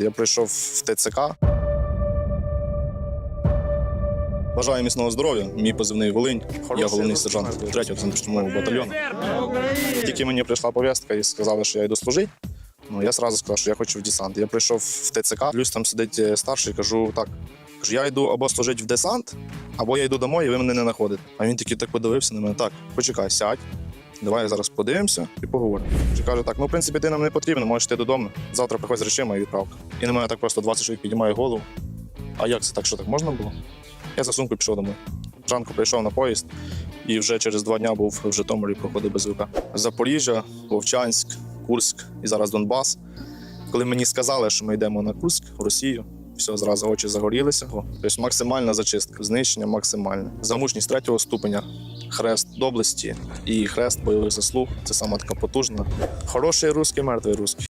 Я прийшов в ТЦК. Бажаю міцного здоров'я. Мій позивний Волинь. Я головний сержант 3-го центрштурмового батальйону. Тільки мені прийшла повістка і сказали, що я йду служити. Ну, я сразу сказав, що я хочу в десант. Я прийшов в ТЦК, плюс там сидить е, старший, кажу, так. Кажу, я йду або служити в десант, або я йду домой, і ви мене не знаходите. А він такий так подивився на мене. Так, почекай, сядь. Давай зараз подивимося і поговоримо. Чи каже, так, ну в принципі, ти нам не потрібно, можеш йти додому. Завтра приходь з речима і відправка. І на мене так просто 20 чоловік піднімає голову. А як це так, що так можна було? Я за сумкою пішов домой. Зранку прийшов на поїзд і вже через два дня був в Житомирі, проходив без ВК. Запоріжжя, Вовчанськ, Курськ і зараз Донбас. Коли мені сказали, що ми йдемо на Курськ, в Росію, все, зразу очі загорілися. Тобто максимальна зачистка, знищення максимальне. За мужність третього ступеня, хрест доблесті і хрест бойових заслуг. Це саме така потужна. Хороший русський, мертвий русський.